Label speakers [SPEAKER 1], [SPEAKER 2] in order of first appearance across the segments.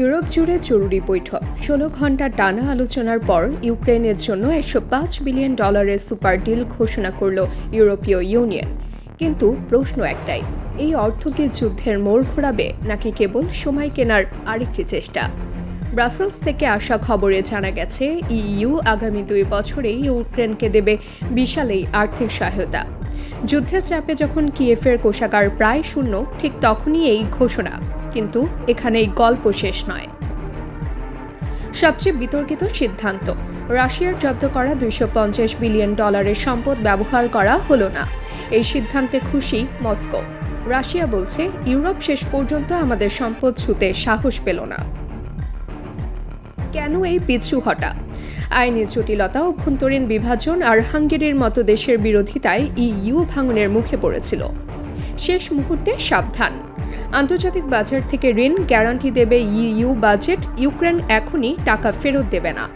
[SPEAKER 1] Europe জুড়ে জরুরি বৈঠক। ষোলো ঘণ্টা টানা আলোচনার পর ইউক্রেনের জন্য একশো পাঁচ বিলিয়ন ডলারের সুপার ডিল ঘোষণা করল ইউরোপীয় ইউনিয়ন। কিন্তু প্রশ্ন একটাই, এই অর্থ কি যুদ্ধের মোড় ঘোরাবে নাকি কেবল সময় কেনার আরেকটি চেষ্টা? ব্রাসেলস থেকে আসা খবরে জানা গেছে, ইইউ আগামী দুই বছরেই ইউক্রেনকে দেবে বিশাল এই আর্থিক সহায়তা। যুদ্ধের চাপে যখন কিয়েফের কোষাগার প্রায় শূন্য, ঠিক তখনই এই ঘোষণা। কিন্তু এখানে এই গল্প শেষ নয়। সবচেয়ে বিতর্কিত সিদ্ধান্ত, রাশিয়ার জব্দ করা দুইশো পঞ্চাশ বিলিয়ন ডলারের সম্পদ ব্যবহার করা হলো না। এই সিদ্ধান্তে খুশি মস্কো। রাশিয়া বলছে, ইউরোপ শেষ পর্যন্ত আমাদের সম্পদ ছুতে সাহস পেল না। কেন এই পিছু হটা? আইনি জটিলতা, অভ্যন্তরীণ বিভাজন আর হাঙ্গেরির মতো দেশের বিরোধিতায় ইইউ ভাঙনের মুখে পড়েছিল। শেষ মুহূর্তে সাবধান। আন্তর্জাতিক বাজার থেকে ঋণ গ্যারান্টি দেবে ইইউ বাজেট, ইউক্রেন এখনই টাকা ফেরত দেবে না।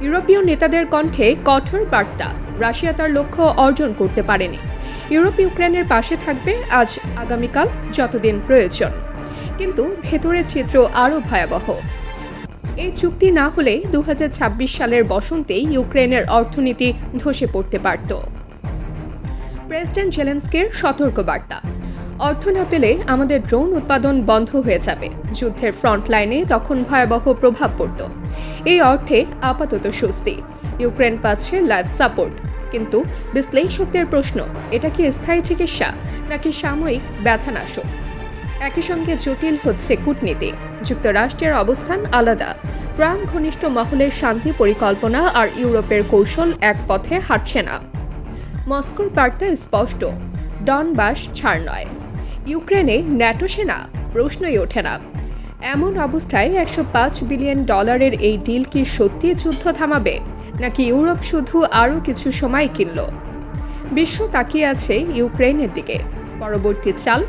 [SPEAKER 1] ইউরোপীয় নেতাদের কণ্ঠে কঠোর বার্তা, রাশিয়া তার লক্ষ্য অর্জন করতে পারেনি। ইউরোপ, ইউক্রেনের পাশে থাকবে আজ আগামীকাল যতদিন প্রয়োজন। কিন্তু ভেতরের চিত্র আরও ভয়াবহ। এই চুক্তি না হলে দু হাজার ছাব্বিশ সালের বসন্তেই ইউক্রেনের অর্থনীতি ধসে পড়তে পারত। প্রেসিডেন্ট জেলেন্সকের সতর্কবার্তা অর্থ না পেলে আমাদের ড্রোন উৎপাদন বন্ধ হয়ে যাবে। যুদ্ধের ফ্রন্ট লাইনে তখন ভয়াবহ প্রভাব পড়ত। এই অর্থে আপাতত স্বস্তি। ইউক্রেন পাচ্ছে লাইফ সাপোর্ট। কিন্তু বিশ্লেষকদের প্রশ্ন, এটা কি স্থায়ী চিকিৎসা নাকি সাময়িক ব্যথানাশক? একই সঙ্গে জটিল হচ্ছে কূটনীতি। যুক্তরাষ্ট্রের অবস্থান আলাদা। ট্রাম্প ঘনিষ্ঠ মহলের শান্তি পরিকল্পনা আর ইউরোপের কৌশল এক পথে হাঁটছে না। মস্কোর বার্তা স্পষ্ট ডন ডনবাস ছাড় নয়। ইউক্রেনে ন্যাটো সেনা প্রশ্নই ওঠে না। এমন অবস্থায় একশো পাঁচ বিলিয়ন ডলারের এই ডিল কি সত্যি যুদ্ধ থামাবে, নাকি ইউরোপ শুধু আরও কিছু সময় কিনল? বিশ্ব তাকিয়ে আছে ইউক্রেনের দিকে। পরবর্তী চাল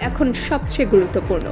[SPEAKER 1] এখন সবচেয়ে গুরুত্বপূর্ণ।